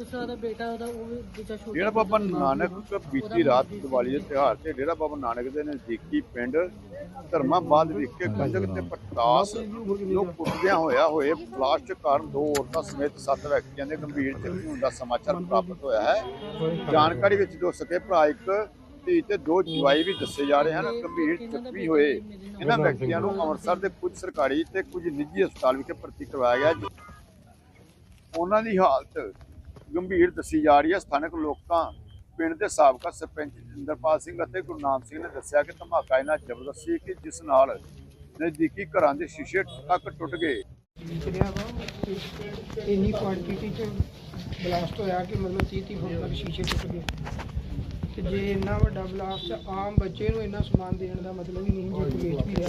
ਦੂਸਰਾ ਦਾ ਬੇਟਾ ਉਹਦਾ ਉਹ ਵੀ ਦੂਜਾ ਛੋਟਾ ਡੇਰਾ ਬਾਬਾ ਨਾਨਕ ਬੀਤੀ ਰਾਤ ਦੀਵਾਲੀ ਦੇ ਤਿਉਹਾਰ ਤੇ ਡੇਰਾ ਬਾਬਾ ਨਾਨਕ ਦੇ ਨਜ਼ਦੀਕੀ ਪਿੰਡ ਧਰਮਾਬਾਦ ਵਿਖੇ ਕੰਜਕ ਤੇ ਪਟਾਸ ਨੂੰ ਕੁੱਟਦਿਆਂ ਹੋਇਆ ਹੋਏ ਬਲਾਸਟ ਕਾਰਨ ਦੋ ਔਰਤਾਂ ਸਮੇਤ ਸੱਤ ਵਿਅਕਤੀਆਂ ਦੇ ਗੰਭੀਰ ਜ਼ਖਮੀ ਹੋਣ ਦਾ ਸਮਾਚਾਰ ਪ੍ਰਾਪਤ ਹੋਇਆ ਹੈ। ਜਾਣਕਾਰੀ ਵਿੱਚ ਦੋ ਸਕੇ ਭਰਾ ਇੱਕ ਧੀ ਤੇ ਦੋ ਜਵਾਈ ਵੀ ਦੱਸੇ ਜਾ ਰਹੇ ਹਨ। ਗੰਭੀਰ ਜ਼ਖਮੀ ਹੋਏ ਇਹਨਾਂ ਵਿਅਕਤੀਆਂ ਨੂੰ ਅੰਮ੍ਰਿਤਸਰ ਦੇ ਕੁਝ ਸਰਕਾਰੀ ਤੇ ਕੁਝ ਨਿੱਜੀ ਹਸਪਤਾਲ ਵਿਖੇ ਭਰਤੀ ਕਰਵਾਇਆ ਗਿਆ। ਉਹਨਾਂ ਦੀ ਹਾਲਤ ਗੰਭੀਰ ਦੱਸੀ ਜਾ ਰਹੀ ਹੈ। ਸਥਾਨਕ ਲੋਕਾਂ, ਪਿੰਡ ਦੇ ਸਾਬਕਾ ਸਰਪੰਚ ਜਿੰਦਰਪਾਲ ਸਿੰਘ ਅਤੇ ਗੁਰਨਾਮ ਸਿੰਘ ਨੇ ਦੱਸਿਆ ਕਿ ਧਮਾਕਾ ਇਹਨਾਂ ਜ਼ਬਰਦਸਤ ਸੀ ਕਿ ਜਿਸ ਨਾਲ ਨਜ਼ਦੀਕੀ ਘਰਾਂ ਦੇ ਸ਼ੀਸ਼ੇ ਤੱਕ ਟੁੱਟ ਗਏ। ਇੰਨੀ ਕੁਆਂਟੀਟੀ ਚ ਬਲਾਸਟ ਹੋਇਆ ਕਿ ਮਤਲਬ 30 30 ਫੁੱਟ ਤੱਕ ਸ਼ੀਸ਼ੇ ਟੁੱਟ ਗਏ। ਤੇ ਜੇ ਇੰਨਾ ਵੱਡਾ ਬਲਾਸਟ ਆਮ ਬੱਚੇ ਨੂੰ ਇੰਨਾ ਸਮਾਨ ਦੇਣ ਦਾ ਮਤਲਬ ਹੀ ਨਹੀਂ ਜੇ ਕੋਈ ਵੇਚ ਵੀ ਰਿਹਾ।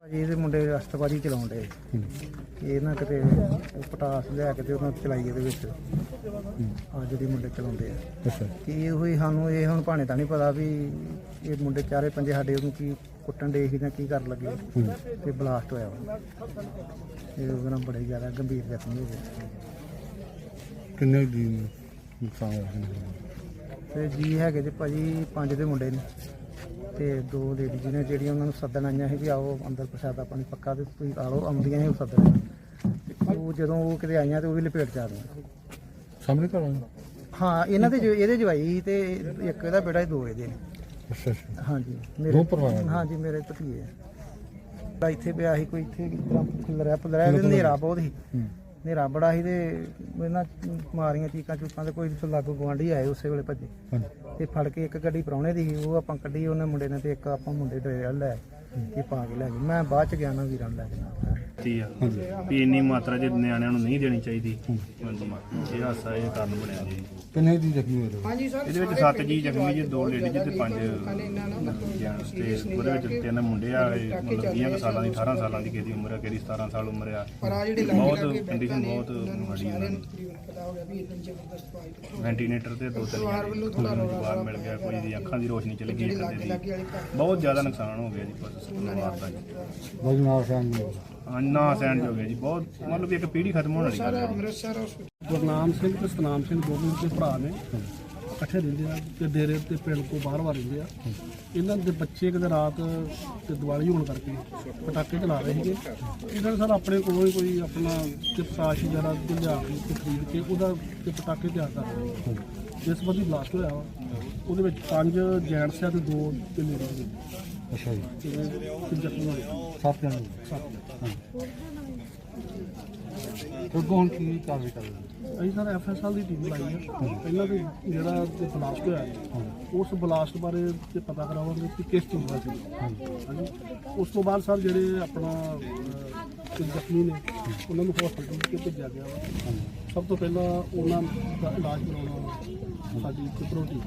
ਭਾਜੀ ਇਹਦੇ ਮੁੰਡੇ ਰਸਤਬਾਜੀ ਚਲਾਉਣ ਦੇ ਇਹ ਨਾ ਕਿਤੇ ਪਟਾਸ ਲਿਆ ਕੇ ਤੇ ਉਹਨਾਂ ਚਲਾਈ ਇਹਦੇ ਵਿੱਚ। ਆ ਜਿਹੜੀ ਮੁੰਡੇ ਚਲਾਉਂਦੇ ਆ। ਅੱਛਾ। ਕਿ ਹੋਈ ਸਾਨੂੰ ਇਹ ਹੁਣ ਭਾਣੇ ਤਾਂ ਨਹੀਂ ਪਤਾ ਵੀ ਇਹ ਮੁੰਡੇ ਚਾਰੇ ਪੰਜੇ ਸਾਡੇ ਉਹਨੂੰ ਕੀ ਕੁੱਟਣ ਦੇ ਸੀ ਜਾਂ ਕੀ ਕਰਨ ਲੱਗੇ ਤੇ ਬਲਾਸਟ ਹੋਇਆ ਵਾ ਇਹ ਉਹਦੇ ਨਾਲ ਬੜੇ ਜ਼ਿਆਦਾ ਗੰਭੀਰ ਜ਼ਖਮੀ ਹੋ ਗਏ। ਕਿੰਨੇ ਦੀ ਨੁਕਸਾਨ ਹੋਇਆ? ਤੇ ਜੀ ਹੈਗੇ ਜੀ ਭਾਜੀ ਪੰਜ ਦੇ ਮੁੰਡੇ ਨੇ। ਤੇ ਦੋ ਲੇਡੀਜ਼ ਨੇ ਜਿਹੜੀਆਂ ਉਹਨਾਂ ਨੂੰ ਸੱਦਣ ਆਈਆਂ ਸੀ ਵੀ ਆਓ ਅੰਦਰ ਪ੍ਰਸ਼ਾਦਾ ਪਾਣੀ ਪੱਕਾ ਤੇ ਤੁਸੀਂ ਆ ਲਓ ਆਉਂਦੀਆਂ ਸੀ ਉਹ ਸੱਦਣ ਤੇ ਉਹ ਜਦੋਂ ਉਹ ਕਿਤੇ ਆਈਆਂ ਤੇ ਉਹ ਵੀ ਲਪੇਟ ਚ ਆ ਗਈਆਂ ਸਾਹਮਣੇ ਘਰ ਹਾਂ ਇਹਨਾਂ ਦੇ ਜੋ- ਇਹਦੇ ਜਵਾਈ ਤੇ ਇੱਕ ਇਹਦਾ ਬੇਟਾ ਦੋ ਇਹਦੇ ਨੇ। ਅੱਛਾ ਅੱਛਾ। ਹਾਂਜੀ ਦੋ ਪਰਿਵਾਰਾਂ? ਹਾਂਜੀ ਮੇਰੇ ਭਤੀਏ ਆ। ਇੱਥੇ ਪਿਆ ਸੀ ਕੋਈ ਇੱਥੇ ਕਿਦਾਂ ਖੁੱਲਰਿਆ ਪੁੱਲਰਿਆ ਤੇ ਹਨੇਰਾ ਬਹੁਤ ਸੀ। ਹੂੰ। ਹਨੇਰਾ ਬੜਾ ਸੀ ਤੇ ਇਹਨਾਂ ਮਾਰੀਆਂ ਚੀਕਾਂ ਚੂਕਾਂ ਤੇ ਕੋਈ ਲਾਗੂ ਗਵਾਂਢੀ ਆਏ ਉਸੇ ਵੇਲੇ ਭੱਜੇ। ਹਾਂਜੀ। ਤੇ ਫੜ ਕੇ ਇੱਕ ਗੱਡੀ ਪ੍ਰਾਹੁਣੇ ਦੀ ਸੀ, ਉਹ ਆਪਾਂ ਕੱਢੀ, ਉਹਨੇ ਮੁੰਡੇ ਨੇ ਤੇ ਇੱਕ ਆਪਾਂ ਮੁੰਡੇ ਡਰੇ ਲੈ ਕੇ ਪਾ ਕੇ ਲੈ ਗਏ। ਮੈਂ ਬਾਅਦ ਚ ਗਿਆ ਨਾ ਵੀਰਾਂ ਨੂੰ ਲੈ ਕੇ। ਦਿੱਤੀ ਆ। ਵੀ ਇੰਨੀ ਮਾਤਰਾ ਚ ਨਿਆਣਿਆਂ ਨੂੰ ਨਹੀਂ ਦੇਣੀ ਚਾਹੀਦੀ। ਹਾਂਜੀ। ਇਹ ਹਾਸਾ ਇਹ ਕਾਰਨ ਬਣਿਆ ਜੀ। ਕਿੰਨੇ ਦੀ ਜ਼ਖਮੀ ਹੋਏ ਲੋਕ? ਹਾਂਜੀ ਸਰ ਇਹਦੇ ਵਿੱਚ ਸੱਤ ਜੀ ਜ਼ਖਮੀ ਜੀ ਦੋ ਲੇਡੀਜ਼ ਤੇ ਪੰਜ ਜੈਂਟਸ ਤੇ ਉਹਦੇ ਵਿੱਚ ਤਿੰਨ ਮੁੰਡੇ ਆ ਇਹ ਮਤਲਬ 20 ਕੁ ਸਾਲਾਂ ਦੀ 18 ਸਾਲਾਂ ਦੀ ਕਿਸੇ ਦੀ ਉਮਰ ਆ ਕਿਹਦੀ 17 ਸਾਲ ਉਮਰ ਆ। ਬਹੁਤ ਕੰਡੀਸ਼ਨ ਬਹੁਤ ਮਾੜੀ ਉਹਨਾਂ ਦੀ ਵੈਂਟੀਲੇਟਰ ਤੇ ਦੋ ਤਿੰਨ ਜਵਾਬ ਮਿਲ ਗਿਆ ਕੋਈ ਦੀ ਅੱਖਾਂ ਦੀ ਰੋਸ਼ਨੀ ਚਲੀ ਗਈ ਇੱਕ ਦੇ ਦੀ ਬਹੁਤ ਜ਼ਿਆਦਾ ਨੁਕਸਾਨ ਹੋ ਗਿਆ ਜੀ ਪਰਿਵਾਰ ਦਾ ਜੀ। ਬਜਨਾਰ ਸਿੰਘ ਜੀ ਅੰਨਾ ਸੈਂਡ ਹੋ ਜੀ, ਬਹੁਤ ਮਤਲਬ ਵੀ ਇੱਕ ਪੀੜ੍ਹੀ ਖਤਮ ਹੋਣ ਵਾਲੀ ਗੱਲ ਹੈ। ਗੁਰਨਾਮ ਸਿੰਘ ਤੇ ਸਤਨਾਮ ਸਿੰਘ ਦੋਵੇਂ ਦੇ ਭਰਾ ਨੇ। ਇਕੱਠੇ ਰਹਿੰਦੇ ਆ ਤੇ ਡੇਰੇ ਤੇ ਪਿੰਡ ਕੋ ਬਾਹਰ ਬਾਹਰ ਰਹਿੰਦੇ ਆ। ਇਹਨਾਂ ਦੇ ਬੱਚੇ ਕਿਤੇ ਰਾਤ ਤੇ ਦੀਵਾਲੀ ਹੋਣ ਕਰਕੇ ਪਟਾਕੇ ਚਲਾ ਰਹੇ ਸੀਗੇ। ਇਹਨਾਂ ਨੇ ਸਰ ਆਪਣੇ ਕੋਲੋਂ ਹੀ ਕੋਈ ਆਪਣਾ ਚਿਪਸਾਸ਼ ਜਿਹੜਾ ਤੇ ਲਿਆ ਕੇ ਤੇ ਖਰੀਦ ਕੇ ਉਹਦਾ ਤੇ ਪਟਾਕੇ ਤਿਆਰ ਕਰ ਰਹੇ ਜਿਸ ਬੰਦੀ ਬਲਾਸਟ ਹੋਇਆ ਵਾ, ਉਹਦੇ ਵਿੱਚ ਪੰਜ ਜੈਂਟਸ ਆ ਤੇ ਦੋ ਤੇ ਲੇਡੀਜ਼ ਨੇ ਅੱਛਾ ਜੀ। ਤੇ ਤੇ ਜ਼ਖਮੀ ਹੋਏ ਸੱਤ ਜਣੇ। ਅੱਗੋਂ ਹੁਣ ਕੀ ਕਾਰਵਾਈ ਕਰ ਰਹੇ ਹੋ? ਅਸੀਂ ਸਰ ਐਫਐਸਐਲ ਦੀ ਟੀਮ ਲਾਈ ਹੈ। ਪਹਿਲਾਂ ਤੇ ਜਿਹੜਾ ਤੇ ਬਲਾਸਟ ਹੋਇਆ ਉਸ ਬਲਾਸਟ ਬਾਰੇ ਤੇ ਪਤਾ ਕਰਾਵਾਂਗੇ ਕਿ ਕਿਸ ਚੀਜ਼ ਦਾ ਸੀ। ਹਾਂਜੀ। ਉਸ ਤੋਂ ਬਾਅਦ ਸਰ ਜਿਹੜੇ ਆਪਣਾ ਕੁਝ ਜ਼ਖਮੀ ਨੇ ਉਹਨਾਂ ਨੂੰ ਹਸਪਤਾਲ ਕੇ ਭੇਜਿਆ ਗਿਆ ਵਾ। ਸਭ ਤੋਂ ਪਹਿਲਾਂ ਉਹਨਾਂ ਦਾ ਇਲਾਜ ਕਰਾਉਣਾ ਸਾਡੀ ਪ੍ਰਾਇੋਰਟੀ